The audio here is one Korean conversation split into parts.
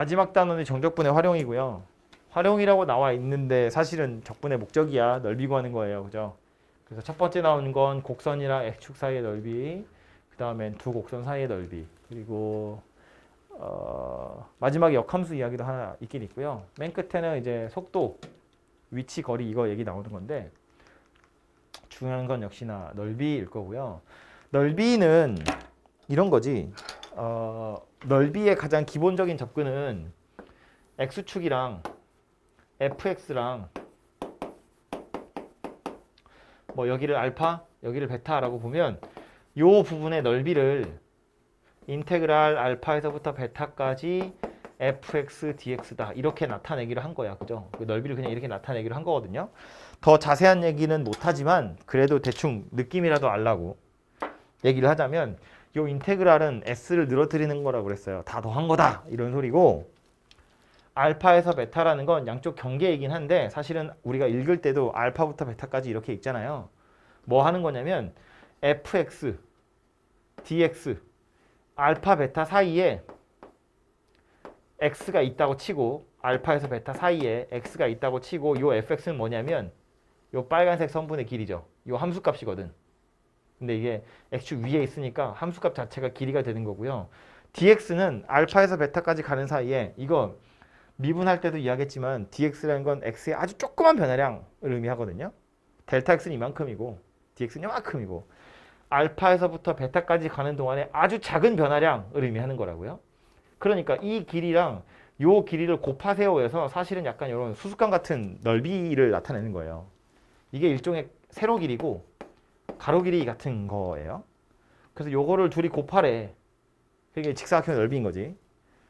마지막 단원이 정적분의 활용이고요. 활용이라고 나와 있는데 사실은 적분의 목적이야. 넓이 구하는 거예요. 그죠? 그래서 첫 번째 나온 건 곡선이랑 x축 사이의 넓이, 그 다음엔 두 곡선 사이의 넓이, 그리고 어, 마지막에 역함수 이야기도 하나 있긴 있고요. 맨 끝에는 이제 속도, 위치, 거리 이거 얘기 나오는 건데 중요한 건 역시나 넓이일 거고요. 넓이는 이런 거지. 어, 넓이의 가장 기본적인 접근은 x축이랑 fx랑 뭐 여기를 알파, 여기를 베타라고 보면 요 부분의 넓이를 인테그랄 알파에서부터 베타까지 fx dx다 이렇게 나타내기로 한 거야. 그죠? 그 넓이를 그냥 이렇게 나타내기로 한 거거든요. 더 자세한 얘기는 못하지만 그래도 대충 느낌이라도 알라고 얘기를 하자면 요 인테그랄은 s를 늘어뜨리는 거라고 그랬어요 다 더한 거다 이런 소리고 알파에서 베타라는 건 양쪽 경계이긴 한데 사실은 우리가 읽을 때도 알파부터 베타까지 이렇게 읽잖아요 뭐 하는 거냐면 fx dx 알파 베타 사이에 x가 있다고 치고 알파에서 베타 사이에 x가 있다고 치고 요 fx는 뭐냐면 요 빨간색 선분의 길이죠. 요 함수값이거든. 근데 이게 x축 위에 있으니까 함수값 자체가 길이가 되는 거고요. dx는 알파에서 베타까지 가는 사이에 이거 미분할 때도 이야기했지만 dx라는 건 x의 아주 조그만 변화량을 의미하거든요. 델타 x는 이만큼이고 dx는 이만큼이고 알파에서부터 베타까지 가는 동안에 아주 작은 변화량을 의미하는 거라고요. 그러니까 이 길이랑 요 길이를 곱하세요 해서 사실은 약간 이런 수수깡 같은 넓이를 나타내는 거예요. 이게 일종의 세로 길이고 가로 길이 같은 거예요. 그래서 요거를 둘이 곱하래. 그게 직사각형의 넓이인 거지.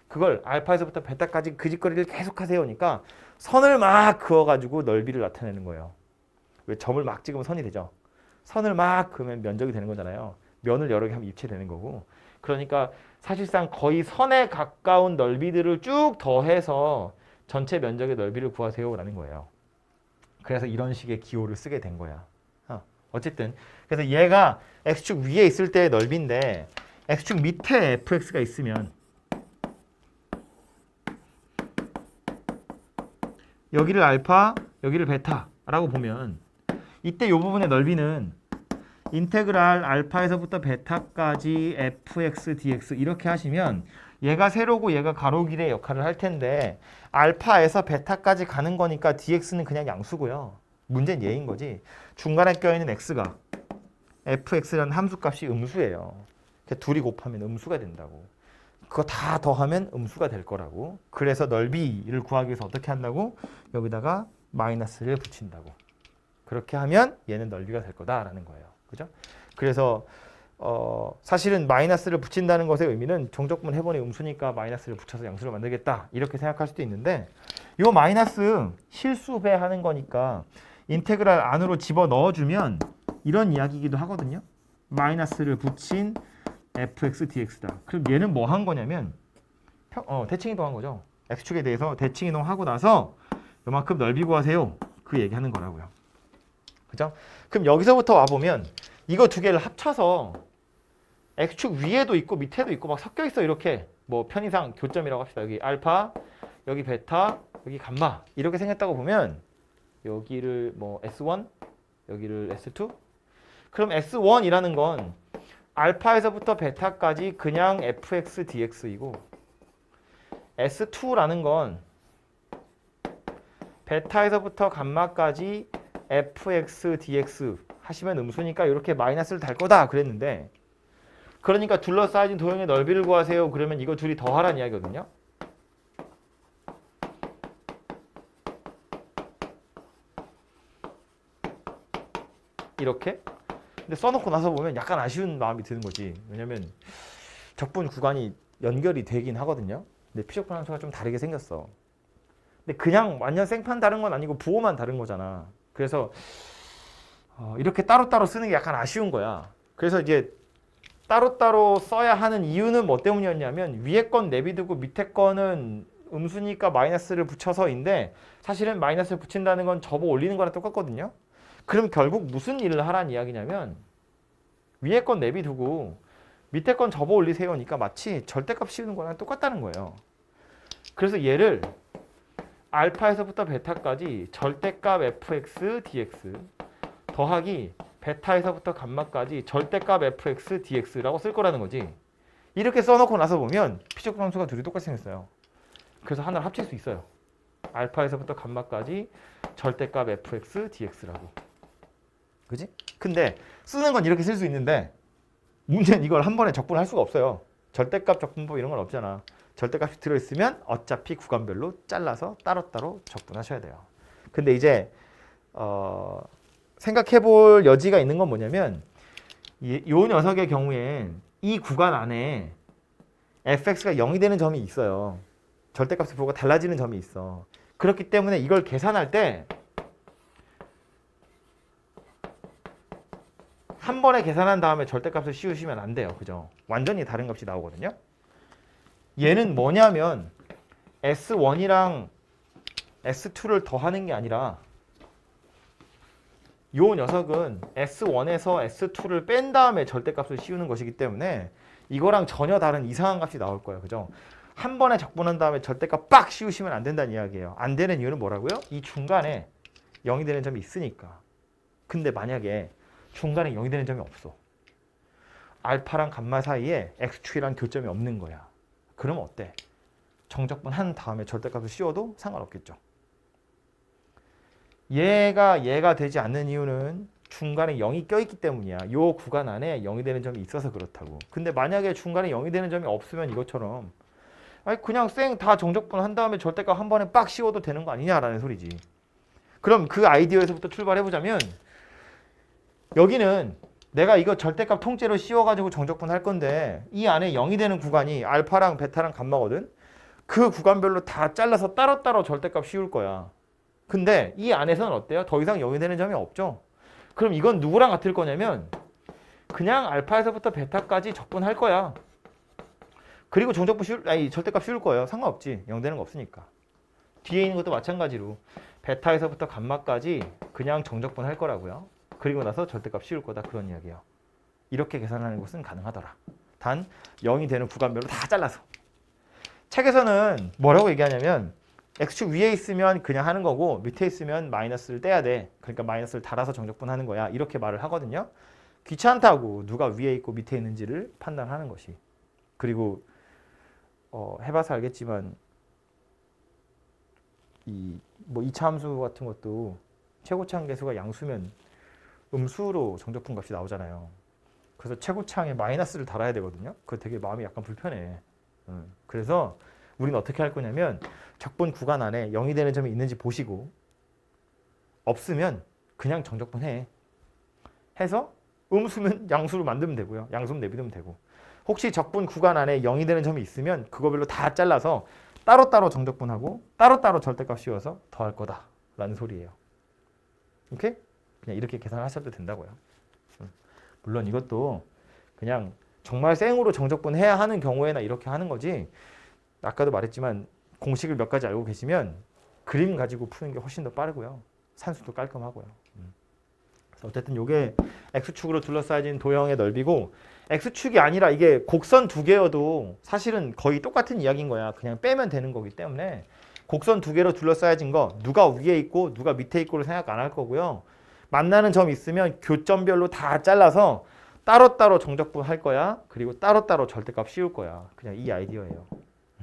그걸 알파에서부터 베타까지 그 짓거리를 계속 하세요니까 선을 막 그어가지고 넓이를 나타내는 거예요. 왜 점을 막 찍으면 선이 되죠. 선을 막 그으면 면적이 되는 거잖아요. 면을 여러 개 하면 입체 되는 거고. 그러니까 사실상 거의 선에 가까운 넓이들을 쭉 더해서 전체 면적의 넓이를 구하세요라는 거예요. 그래서 이런 식의 기호를 쓰게 된 거야. 어, 어쨌든 그래서 얘가 x축 위에 있을 때의 넓이인데 x축 밑에 fx가 있으면 여기를 알파, 여기를 베타라고 보면 이때 이 부분의 넓이는 인테그랄 알파에서부터 베타까지 fx dx 이렇게 하시면 얘가 세로고 얘가 가로 길의 역할을 할 텐데 알파에서 베타까지 가는 거니까 dx는 그냥 양수고요. 문제는 얘인 거지. 중간에 껴있는 x가 fx라는 함수값이 음수예요. 둘이 곱하면 음수가 된다고. 그거 다 더하면 음수가 될 거라고. 그래서 넓이를 구하기 위해서 어떻게 한다고? 여기다가 마이너스를 붙인다고. 그렇게 하면 얘는 넓이가 될 거다라는 거예요. 그죠? 그래서 어, 사실은 마이너스를 붙인다는 것의 의미는 정적분 해본의 음수니까 마이너스를 붙여서 양수를 만들겠다 이렇게 생각할 수도 있는데 이 마이너스 실수 배 하는 거니까 인테그랄 안으로 집어 넣어주면 이런 이야기이기도 하거든요. 마이너스를 붙인 fx dx다. 그럼 얘는 뭐 한 거냐면 평- 어, 대칭 이동한 거죠. x축에 대해서 대칭 이동하고 나서 요만큼 넓이 구하세요. 그 얘기하는 거라고요. 그죠? 그럼 여기서부터 와 보면 이거 두 개를 합쳐서 x축 위에도 있고 밑에도 있고 막 섞여 있어 이렇게 뭐 편의상 교점이라고 합시다. 여기 알파, 여기 베타, 여기 감마 이렇게 생겼다고 보면 여기를 뭐 S1, 여기를 S2. 그럼 S1이라는 건 알파에서부터 베타까지 그냥 fx dx이고 S2라는 건 베타에서부터 감마까지 fx dx 하시면 음수니까 이렇게 마이너스를 달 거다 그랬는데 그러니까 둘러싸여진 도형의 넓이를 구하세요. 그러면 이거 둘이 더하란 이야기거든요 이렇게? 근데 써놓고 나서 보면 약간 아쉬운 마음이 드는 거지. 왜냐면 적분 구간이 연결이 되긴 하거든요. 근데 피적분 함수가 좀 다르게 생겼어. 근데 그냥 완전 생판 다른 건 아니고 부호만 다른 거잖아. 그래서 어, 이렇게 따로따로 쓰는 게 약간 아쉬운 거야. 그래서 이제 따로따로 써야 하는 이유는 뭐 때문이었냐면 위에 건 내비두고 밑에 거는 음수니까 마이너스를 붙여서인데 사실은 마이너스를 붙인다는 건 접어 올리는 거랑 똑같거든요. 그럼 결국 무슨 일을 하라는 이야기냐면 위에 건 내비두고 밑에 건 접어 올리세요니까 마치 절대값 씌우는 거랑 똑같다는 거예요. 그래서 얘를 알파에서부터 베타까지 절대값 fx dx 더하기 베타에서부터 감마까지 절대값 fx dx라고 쓸 거라는 거지. 이렇게 써놓고 나서 보면 피적 함수가 둘이 똑같이 생겼어요. 그래서 하나를 합칠 수 있어요. 알파에서부터 감마까지 절대값 fx dx라고. 그지? 근데 쓰는 건 이렇게 쓸 수 있는데 문제는 이걸 한 번에 적분할 수가 없어요. 절대값 적분법 이런 건 없잖아. 절대값이 들어있으면 어차피 구간별로 잘라서 따로따로 적분하셔야 돼요. 근데 이제 어, 생각해 볼 여지가 있는 건 뭐냐면 이, 요 녀석의 경우엔 이 구간 안에 fx가 0이 되는 점이 있어요. 절대값의 부호가 달라지는 점이 있어. 그렇기 때문에 이걸 계산할 때 한 번에 계산한 다음에 절대값을 씌우시면 안 돼요. 그죠? 완전히 다른 값이 나오거든요. 얘는 뭐냐면 S1이랑 S2를 더하는 게 아니라 요 녀석은 S1에서 S2를 뺀 다음에 절대값을 씌우는 것이기 때문에 이거랑 전혀 다른 이상한 값이 나올 거예요. 그죠? 한 번에 적분한 다음에 절대값 빡 씌우시면 안 된다는 이야기예요. 안 되는 이유는 뭐라고요? 이 중간에 0이 되는 점이 있으니까. 근데 만약에 중간에 0이 되는 점이 없어. 알파랑 감마 사이에 x축이랑 교점이 없는 거야. 그러면 어때? 정적분 한 다음에 절대값을 씌워도 상관없겠죠. 얘가 얘가 되지 않는 이유는 중간에 0이 껴있기 때문이야. 요 구간 안에 0이 되는 점이 있어서 그렇다고. 근데 만약에 중간에 0이 되는 점이 없으면 이것처럼 아니 그냥 쌩 다 정적분 한 다음에 절대값 한 번에 빡 씌워도 되는 거 아니냐라는 소리지. 그럼 그 아이디어에서부터 출발해 보자면 여기는 내가 이거 절대값 통째로 씌워가지고 정적분 할 건데 이 안에 0이 되는 구간이 알파랑 베타랑 감마거든. 그 구간별로 다 잘라서 따로따로 절대값 씌울 거야. 근데 이 안에서는 어때요? 더 이상 0이 되는 점이 없죠. 그럼 이건 누구랑 같을 거냐면 그냥 알파에서부터 베타까지 적분할 거야. 그리고 정적분 씌울 아니 절대값 씌울 거예요. 상관없지. 0 되는 거 없으니까. 뒤에 있는 것도 마찬가지로 베타에서부터 감마까지 그냥 정적분 할 거라고요. 그리고 나서 절대값 씌울 거다 그런 이야기예요. 이렇게 계산하는 것은 가능하더라. 단 0이 되는 구간별로 다 잘라서. 책에서는 뭐라고 얘기하냐면 x축 위에 있으면 그냥 하는 거고 밑에 있으면 마이너스를 떼야 돼. 그러니까 마이너스를 달아서 정적분 하는 거야. 이렇게 말을 하거든요. 귀찮다고 누가 위에 있고 밑에 있는지를 판단하는 것이. 그리고 어, 해봐서 알겠지만 이뭐 이차 함수 같은 것도 최고차항 계수가 양수면 음수로 정적분 값이 나오잖아요. 그래서 최고차항에 마이너스를 달아야 되거든요. 그거 되게 마음이 약간 불편해. 음, 그래서 우리는 어떻게 할 거냐면 적분 구간 안에 0이 되는 점이 있는지 보시고 없으면 그냥 정적분 해. 해서 음수면 양수로 만들면 되고요. 양수면 내비두면 되고. 혹시 적분 구간 안에 0이 되는 점이 있으면 그거별로 다 잘라서 따로따로 정적분하고 따로따로 절대값 씌워서 더할 거다라는 소리예요. 오케이? 그냥 이렇게 계산하셔도 된다고요. 음. 물론 이것도 그냥 정말 생으로 정적분 해야 하는 경우에나 이렇게 하는 거지. 아까도 말했지만 공식을 몇 가지 알고 계시면 그림 가지고 푸는 게 훨씬 더 빠르고요. 산수도 깔끔하고요. 음. 어쨌든 이게 x축으로 둘러싸여진 도형의 넓이고 x축이 아니라 이게 곡선 두 개여도 사실은 거의 똑같은 이야기인 거야. 그냥 빼면 되는 거기 때문에 곡선 두 개로 둘러싸여진 거 누가 위에 있고 누가 밑에 있고를 생각 안 할 거고요. 만나는 점 있으면 교점별로 다 잘라서 따로따로 정적분 할 거야. 그리고 따로따로 절대값 씌울 거야. 그냥 이 아이디어예요.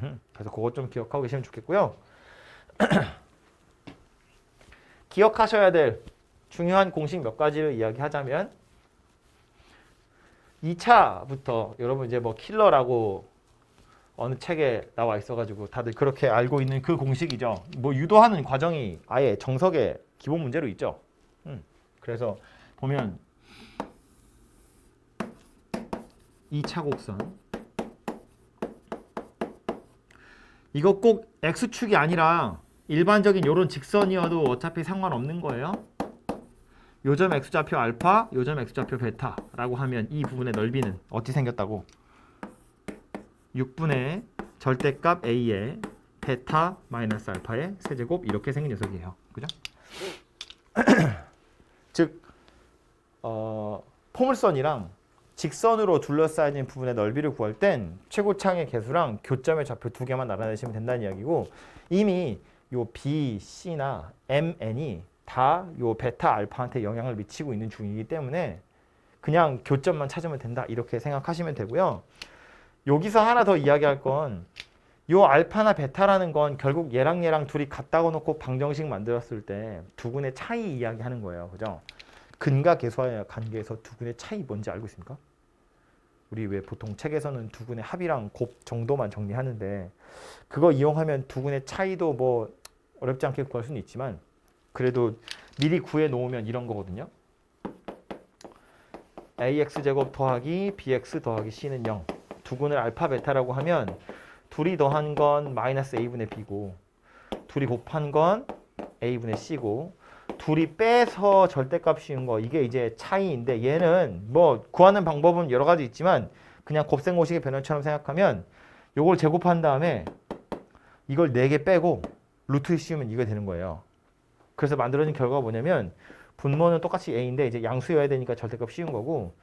음, 그래서 그것 좀 기억하고 계시면 좋겠고요. 기억하셔야 될 중요한 공식 몇 가지를 이야기하자면 2차부터 여러분 이제 뭐 킬러라고 어느 책에 나와 있어가지고 다들 그렇게 알고 있는 그 공식이죠. 뭐 유도하는 과정이 아예 정석의 기본 문제로 있죠. 음, 그래서 보면 2차 곡선 이거 꼭 x축이 아니라 일반적인 요런 직선이어도 어차피 상관없는 거예요. 요점 x좌표 알파, 요점 x좌표 베타라고 하면 이 부분의 넓이는 어찌 생겼다고? 6분의 절대값 a의 베타 마이너스 알파의 세제곱 이렇게 생긴 녀석이에요. 그죠? 즉 어, 포물선이랑 직선으로 둘러싸여진 부분의 넓이를 구할 땐 최고창의 개수랑 교점의 좌표 두 개만 알아내시면 된다는 이야기고 이미 요 B, C나 M, N이 다 요 베타 알파한테 영향을 미치고 있는 중이기 때문에 그냥 교점만 찾으면 된다 이렇게 생각하시면 되고요. 여기서 하나 더 이야기할 건 요 알파나 베타라는 건 결국 얘랑 얘랑 둘이 같다고 놓고 방정식 만들었을 때 두근의 차이 이야기하는 거예요. 그죠? 근과 계수와의 관계에서 두근의 차이 뭔지 알고 있습니까? 우리 왜 보통 책에서는 두근의 합이랑 곱 정도만 정리하는데 그거 이용하면 두근의 차이도 뭐 어렵지 않게 구할 수는 있지만 그래도 미리 구해 놓으면 이런 거거든요. ax 제곱 더하기 bx 더하기 c는 0. 두근을 알파 베타라고 하면 둘이 더한 건 마이너스 a분의 b고 둘이 곱한 건 a분의 c고 둘이 빼서 절대값 씌운 거 이게 이제 차이인데 얘는 뭐 구하는 방법은 여러 가지 있지만 그냥 곱셈고식의 변형처럼 생각하면 요걸 제곱한 다음에 이걸 4개 빼고 루트 씌우면 이게 되는 거예요. 그래서 만들어진 결과가 뭐냐면 분모는 똑같이 a인데 이제 양수여야 되니까 절대값 씌운 거고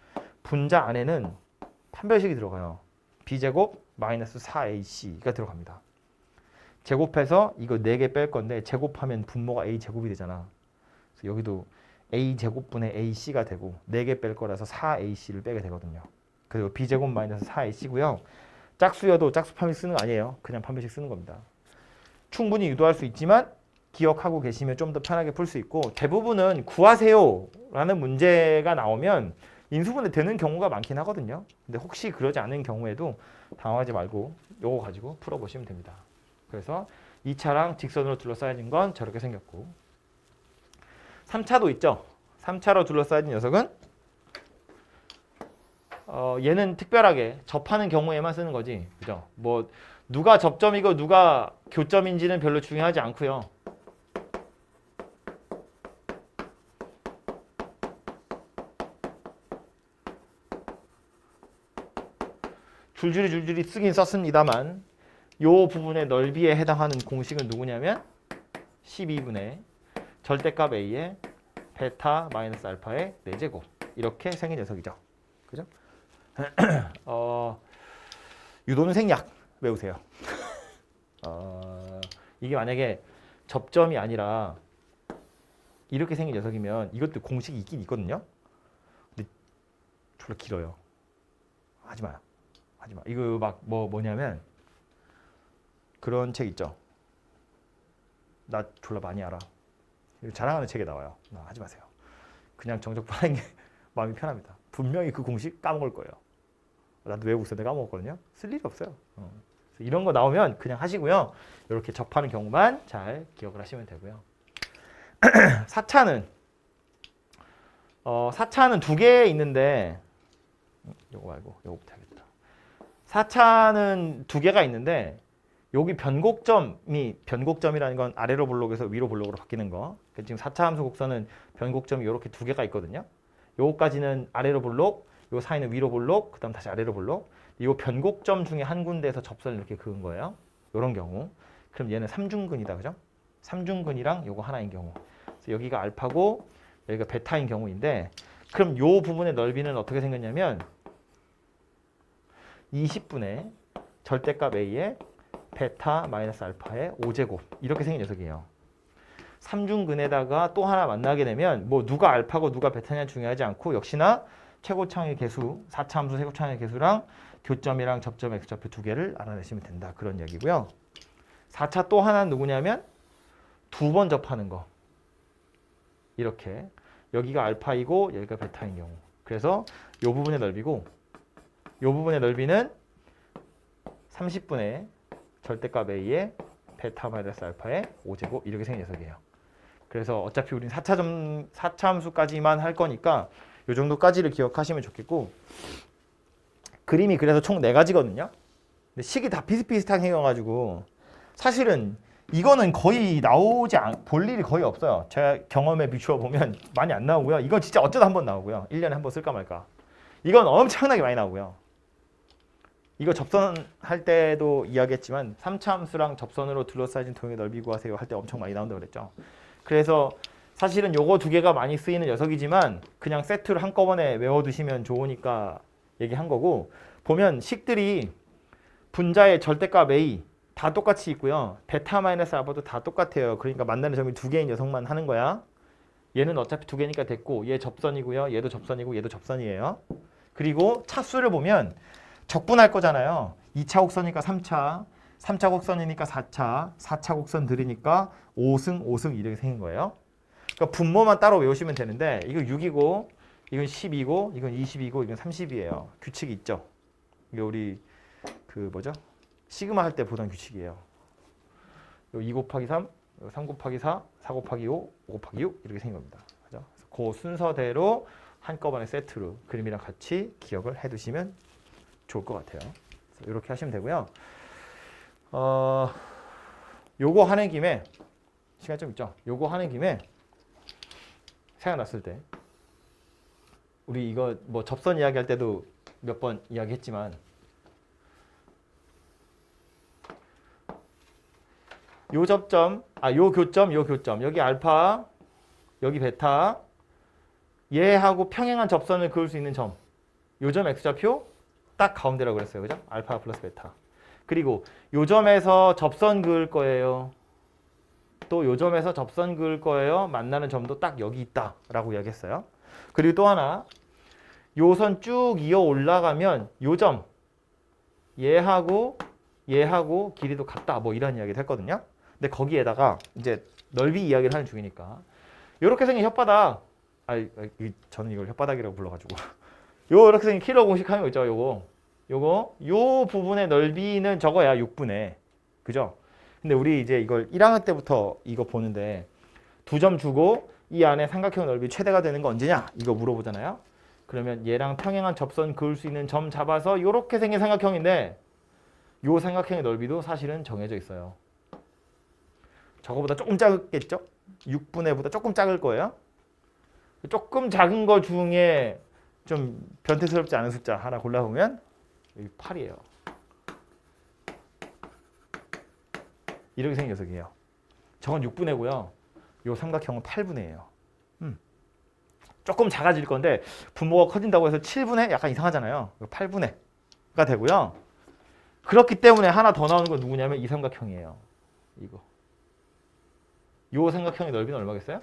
분자 안에는 판별식이 들어가요. b제곱 마이너스 4ac가 들어갑니다. 제곱해서 이거 4개 뺄 건데 제곱하면 분모가 a 제곱이 되잖아. 여기도 a 제곱분의 ac가 되고 4개 뺄 거라서 4ac를 빼게 되거든요. 그리고 b제곱 마이너스 4ac고요. 짝수여도 짝수 판별 쓰는 거 아니에요. 그냥 판별식 쓰는 겁니다. 충분히 유도할 수 있지만 기억하고 계시면 좀 더 편하게 풀 수 있고 대부분은 구하세요라는 문제가 나오면 인수분해 되는 경우가 많긴 하거든요. 근데 혹시 그러지 않은 경우에도 당황하지 말고 요거 가지고 풀어보시면 됩니다. 그래서 2차랑 직선으로 둘러싸여진 건 저렇게 생겼고 3차도 있죠. 3차로 둘러싸여진 녀석은 어, 얘는 특별하게 접하는 경우에만 쓰는 거지. 그죠? 뭐 누가 접점이고 누가 교점인지는 별로 중요하지 않고요. 줄줄이 줄줄이 쓰긴 썼습니다만 요 부분의 넓이에 해당하는 공식은 누구냐면 12분의 절대값 a의 베타 마이너스 알파의 4제곱 이렇게 생긴 녀석이죠. 그죠? 어, 유도는 생략 외우세요. 어, 이게 만약에 접점이 아니라 이렇게 생긴 녀석이면 이것도 공식이 있긴 있거든요. 근데 졸라 길어요. 하지 마요. 하지 마. 이거 막 뭐 뭐냐면 그런 책 있죠. 나 졸라 많이 알아. 자랑하는 책에 나와요. 나 하지 마세요. 그냥 정적 파는 게 마음이 편합니다. 분명히 그 공식 까먹을 거예요. 나도 외우고 있었는데 까먹었거든요. 쓸 일이 없어요. 어. 이런 거 나오면 그냥 하시고요. 이렇게 접하는 경우만 잘 기억을 하시면 되고요. 4차는 어, 4차는 두 개 있는데 요거 말고 요거부터 하겠다. 4차는 두 개가 있는데 여기 변곡점이 변곡점이라는 건 아래로 볼록에서 위로 볼록으로 바뀌는 거. 지금 4차 함수 곡선은 변곡점이 이렇게 두 개가 있거든요. 요거까지는 아래로 볼록, 요 사이는 위로 볼록, 그 다음 다시 아래로 볼록. 이 변곡점 중에 한 군데에서 접선을 이렇게 그은 거예요. 이런 경우. 그럼 얘는 삼중근이다, 그죠? 삼중근이랑 요거 하나인 경우. 여기가 알파고 여기가 베타인 경우인데, 그럼 요 부분의 넓이는 어떻게 생겼냐면 20분의 절대값 a의 베타 마이너스 알파의 5제곱 이렇게 생긴 녀석이에요. 삼중근에다가 또 하나 만나게 되면 뭐 누가 알파고 누가 베타냐 중요하지 않고 역시나 최고창의 개수, 4차 함수 최고창의 개수랑 교점이랑 접점 x좌표 두 개를 알아내시면 된다. 그런 얘기고요. 4차 또 하나는 누구냐면 두 번 접하는 거. 이렇게 여기가 알파이고 여기가 베타인 경우. 그래서 이 부분의 넓이고 이 부분의 넓이는 30분의 절대값 a의 베타 마이너스 알파의 5제곱 이렇게 생긴 녀석이에요. 그래서 어차피 우린 4차 점 4차 함수까지만 할 거니까 요 정도까지를 기억하시면 좋겠고 그림이 그래서 총네 가지거든요. 근데 식이 다 비슷비슷하게 생겨가지고 사실은 이거는 거의 나오지 않, 볼 일이 거의 없어요. 제가 경험에 비추어 보면 많이 안 나오고요. 이건 진짜 어쩌다 한 번 나오고요. 1년에 한 번 쓸까 말까. 이건 엄청나게 많이 나오고요. 이거 접선할 때도 이야기했지만 3차 함수랑 접선으로 둘러싸여진 도형의 넓이 구하세요 할 때 엄청 많이 나온다고 그랬죠. 그래서 사실은 요거 두 개가 많이 쓰이는 녀석이지만 그냥 세트를 한꺼번에 외워두시면 좋으니까 얘기한 거고 보면 식들이 분자의 절대값 A 다 똑같이 있고요. 베타 마이너스 알파도 다 똑같아요. 그러니까 만나는 점이 두 개인 녀석만 하는 거야. 얘는 어차피 두 개니까 됐고 얘 접선이고요. 얘도 접선이고 얘도 접선이에요. 그리고 차수를 보면 적분할 거잖아요. 2차 곡선이니까 3차, 3차 곡선이니까 4차, 4차 곡선 들이니까 5승, 5승 이렇게 생긴 거예요. 그러니까 분모만 따로 외우시면 되는데 이거 6이고 이건 10이고 이건 20이고 이건 30이에요. 규칙이 있죠. 이게 우리 그 뭐죠? 시그마 할 때 보던 규칙이에요. 요2 곱하기 3, 요3 곱하기 4, 4 곱하기 5, 5 곱하기 6 이렇게 생긴 겁니다. 그죠? 그 순서대로 한꺼번에 세트로 그림이랑 같이 기억을 해두시면 좋을 것 같아요. 이렇게 하시면 되고요. 어, 요거 하는 김에 시간 좀 있죠? 요거 하는 김에 생각났을 때 우리 이거 뭐 접선 이야기할 때도 몇 번 이야기했지만 요 접점, 아 요 교점, 요 교점 여기 알파, 여기 베타 얘하고 평행한 접선을 그을 수 있는 점 요점 x좌표 딱 가운데라고 그랬어요. 그죠? 알파 플러스 베타. 그리고 요 점에서 접선 그을 거예요. 또 요 점에서 접선 그을 거예요. 만나는 점도 딱 여기 있다 라고 이야기했어요. 그리고 또 하나 요선 쭉 이어 올라가면 요점 얘하고 얘하고 길이도 같다. 뭐 이런 이야기를 했거든요. 근데 거기에다가 이제 넓이 이야기를 하는 중이니까 이렇게 생긴 혓바닥 아, 이- 저는 이걸 혓바닥이라고 불러가지고 요 이렇게 생긴 킬러 공식 하는 거 있죠. 요거 요거 요 부분의 넓이는 저거야 6분의 그죠? 근데 우리 이제 이걸 1학년 때부터 이거 보는데 두 점 주고 이 안에 삼각형 넓이 최대가 되는 거 언제냐? 이거 물어보잖아요. 그러면 얘랑 평행한 접선 그을 수 있는 점 잡아서 요렇게 생긴 삼각형인데 요 삼각형의 넓이도 사실은 정해져 있어요. 저거보다 조금 작겠죠? 6분의 보다 조금 작을 거예요. 조금 작은 거 중에 좀 변태스럽지 않은 숫자 하나 골라보면 여기 8이에요. 이렇게 생긴 녀석이에요. 저건 6분의고요. 요 삼각형은 8분의예요. 음. 조금 작아질 건데 분모가 커진다고 해서 7분의 약간 이상하잖아요. 8분의가 되고요. 그렇기 때문에 하나 더 나오는 건 누구냐면 이 삼각형이에요. 이거. 요 삼각형의 넓이는 얼마겠어요?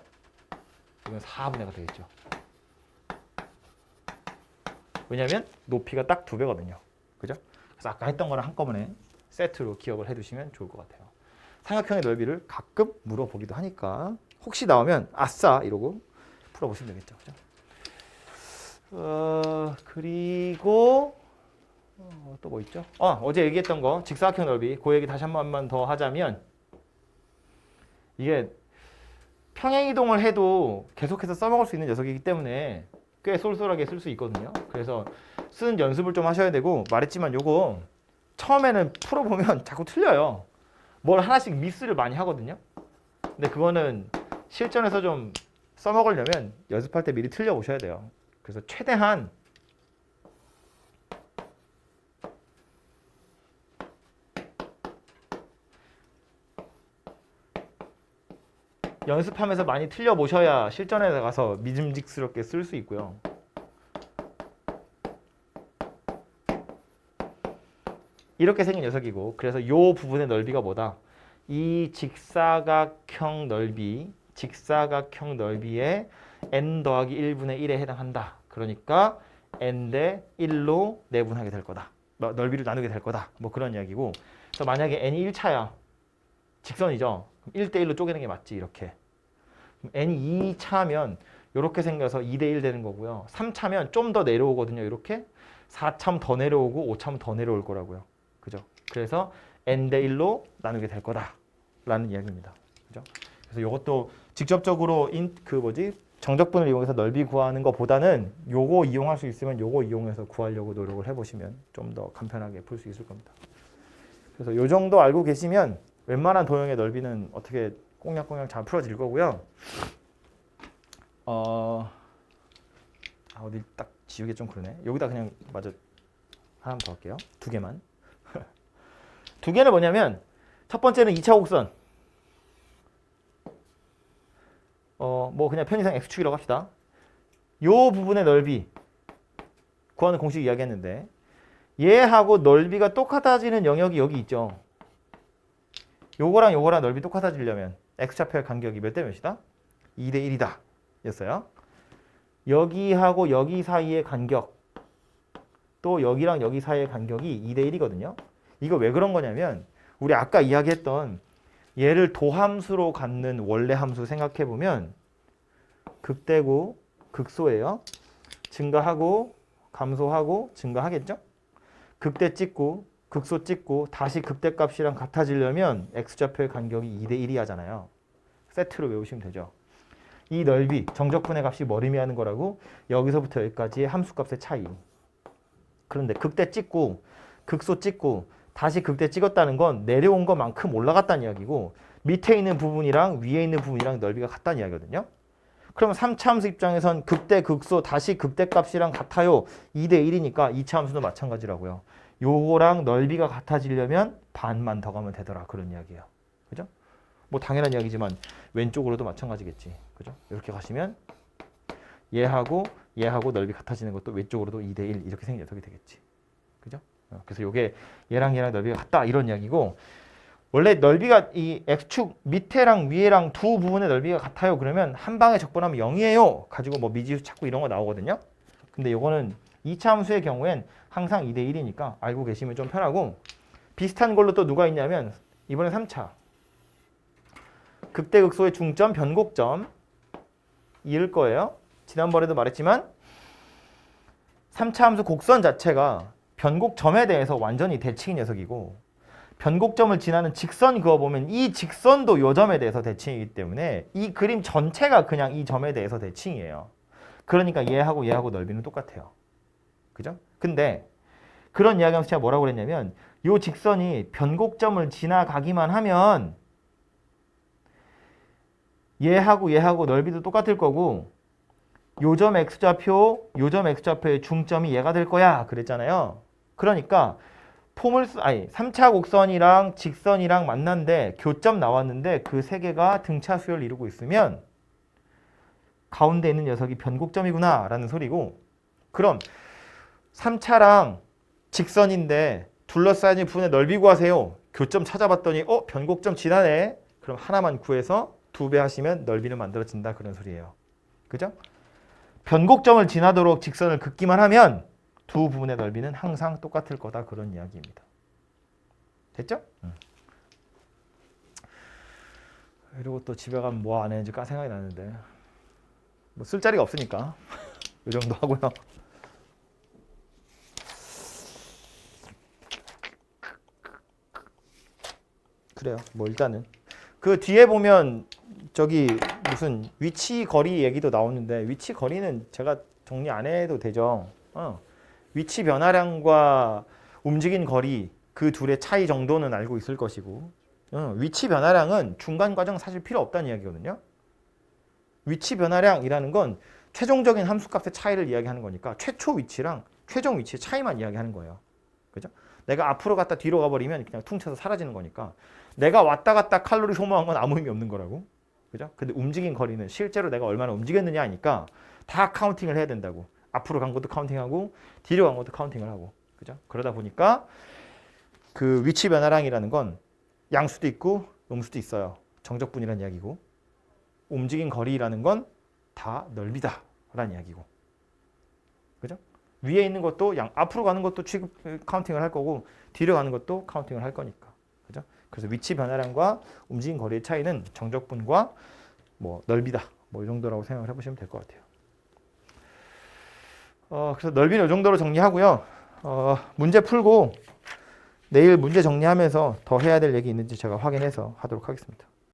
이건 4분의가 되겠죠. 왜냐하면 높이가 딱 두 배거든요. 그죠? 그래서 아까 했던 거랑 한꺼번에 세트로 기억을 해두시면 좋을 것 같아요. 삼각형의 넓이를 가끔 물어보기도 하니까 혹시 나오면 아싸 이러고 풀어보시면 되겠죠. 그죠? 어, 그리고 어, 또 뭐 있죠? 아, 어제 얘기했던 거 직사각형 넓이 그 얘기 다시 한 번만 더 하자면 이게 평행 이동을 해도 계속해서 써먹을 수 있는 녀석이기 때문에 꽤 쏠쏠하게 쓸 수 있거든요. 그래서 쓰는 연습을 좀 하셔야 되고 말했지만 요거 처음에는 풀어보면 자꾸 틀려요. 뭘 하나씩 미스를 많이 하거든요. 근데 그거는 실전에서 좀 써먹으려면 연습할 때 미리 틀려 보셔야 돼요. 그래서 최대한 연습하면서 많이 틀려 보셔야 실전에 가서 믿음직스럽게 쓸 수 있고요. 이렇게 생긴 녀석이고 그래서 요 부분의 넓이가 뭐다? 이 직사각형 넓이 직사각형 넓이의 n 더하기 1분의 1에 해당한다. 그러니까 n 대 1로 내분하게 될 거다. 뭐, 넓이를 나누게 될 거다. 뭐 그런 이야기고 그래서 만약에 n이 1차야 직선이죠. 1대 1로 쪼개는 게 맞지 이렇게. n이 2차면 이렇게 생겨서 2대 1 되는 거고요. 3차면 좀 더 내려오거든요. 이렇게 4참 더 내려오고 5참 더 내려올 거라고요. 그죠? 그래서 n 대 1로 나누게 될 거다라는 이야기입니다. 그죠? 그래서 이것도 직접적으로 인, 그 뭐지 정적분을 이용해서 넓이 구하는 것보다는 요거 이용할 수 있으면 요거 이용해서 구하려고 노력을 해보시면 좀 더 간편하게 풀 수 있을 겁니다. 그래서 요 정도 알고 계시면 웬만한 도형의 넓이는 어떻게 꽁냥꽁냥 잘 풀어질 거고요. 어, 아, 어디 딱 지우기 좀 그러네. 여기다 그냥 마저 하나 더 할게요. 두 개만. 두 개는 뭐냐면 첫 번째는 2차 곡선. 어, 뭐 그냥 편의상 x축이라고 합시다. 요 부분의 넓이 구하는 공식 이야기했는데 얘하고 넓이가 똑같아지는 영역이 여기 있죠. 요거랑 요거랑 넓이 똑같아지려면 x좌표의 간격이 몇 대 몇이다? 2대 1이다. 였어요. 여기하고 여기 사이의 간격 또 여기랑 여기 사이의 간격이 2대 1이거든요. 이거 왜 그런 거냐면 우리 아까 이야기했던 얘를 도함수로 갖는 원래 함수 생각해 보면 극대고 극소예요. 증가하고 감소하고 증가하겠죠? 극대 찍고 극소 찍고 다시 극대 값이랑 같아지려면 x좌표의 간격이 2대 1이 하잖아요. 세트로 외우시면 되죠. 이 넓이 정적분의 값이 뭘 의미하는 거라고 여기서부터 여기까지의 함수값의 차이. 그런데 극대 찍고 극소 찍고 다시 극대 찍었다는 건 내려온 것만큼 올라갔다는 이야기고 밑에 있는 부분이랑 위에 있는 부분이랑 넓이가 같다는 이야기거든요. 그러면 3차 함수 입장에선 극대 극소 다시 극대 값이랑 같아요. 2대 1이니까 2차 함수도 마찬가지라고요. 요거랑 넓이가 같아지려면 반만 더 가면 되더라. 그런 이야기예요. 그죠? 뭐 당연한 이야기지만 왼쪽으로도 마찬가지겠지. 그죠? 이렇게 가시면 얘하고 얘하고 넓이 같아지는 것도 왼쪽으로도 2대 1 이렇게 생긴 녀석이 되겠지. 그죠? 어, 그래서 요게 얘랑 얘랑 넓이가 같다 이런 이야기고 원래 넓이가 이 x축 밑에랑 위에랑 두 부분의 넓이가 같아요. 그러면 한 방에 적분하면 0이에요. 가지고 뭐 미지수 찾고 이런 거 나오거든요. 근데 요거는 2차 함수의 경우엔 항상 2대 1이니까 알고 계시면 좀 편하고 비슷한 걸로 또 누가 있냐면 이번에 3차 극대극소의 중점 변곡점 이을 거예요. 지난번에도 말했지만 3차 함수 곡선 자체가 변곡점에 대해서 완전히 대칭인 녀석이고 변곡점을 지나는 직선 그어보면 이 직선도 요 점에 대해서 대칭이기 때문에 이 그림 전체가 그냥 이 점에 대해서 대칭이에요. 그러니까 얘하고 얘하고 넓이는 똑같아요. 그죠? 근데 그런 이야기하면서 제가 뭐라고 그랬냐면 요 직선이 변곡점을 지나가기만 하면 얘하고 얘하고 넓이도 똑같을 거고 요점 x좌표, 요점 x좌표의 중점이 얘가 될 거야 그랬잖아요. 그러니까 포물스 아니 3차 곡선이랑 직선이랑 만난데 교점 나왔는데 그 세 개가 등차 수열을 이루고 있으면 가운데 있는 녀석이 변곡점이구나 라는 소리고 그럼 3차랑 직선인데 둘러싸인 부분의 넓이 구하세요. 교점 찾아봤더니 어 변곡점 지나네. 그럼 하나만 구해서 두 배 하시면 넓이는 만들어진다 그런 소리예요. 그죠? 변곡점을 지나도록 직선을 긋기만 하면 두 부분의 넓이는 항상 똑같을 거다 그런 이야기입니다. 됐죠? 응. 이러고 또 집에 가면 뭐 안 했는지 까 생각이 나는데 뭐 쓸 자리가 없으니까 이 정도 하고요. 그래요. 뭐 일단은 그 뒤에 보면 저기 무슨 위치 거리 얘기도 나오는데 위치 거리는 제가 정리 안 해도 되죠. 어. 위치 변화량과 움직인 거리 그 둘의 차이 정도는 알고 있을 것이고 어. 위치 변화량은 중간 과정 사실 필요 없다는 이야기거든요. 위치 변화량이라는 건 최종적인 함수값의 차이를 이야기하는 거니까 최초 위치랑 최종 위치의 차이만 이야기하는 거예요. 그죠? 내가 앞으로 갔다 뒤로 가버리면 그냥 퉁쳐서 사라지는 거니까 내가 왔다 갔다 칼로리 소모한 건 아무 의미 없는 거라고. 그죠? 근데 움직인 거리는 실제로 내가 얼마나 움직였느냐 하니까 다 카운팅을 해야 된다고. 앞으로 간 것도 카운팅하고 뒤로 간 것도 카운팅을 하고. 그죠? 그러다 보니까 그 위치 변화량이라는 건 양수도 있고 음수도 있어요. 정적분이라는 이야기고. 움직인 거리라는 건 다 넓이다 라는 이야기고. 그죠? 위에 있는 것도 양 앞으로 가는 것도 취급 카운팅을 할 거고 뒤로 가는 것도 카운팅을 할 거니까. 그죠? 그래서 위치 변화량과 움직임 거리의 차이는 정적분과 뭐 넓이다. 뭐 이 정도라고 생각을 해보시면 될 것 같아요. 어, 그래서 넓이는 이 정도로 정리하고요. 어, 문제 풀고 내일 문제 정리하면서 더 해야 될 얘기 있는지 제가 확인해서 하도록 하겠습니다.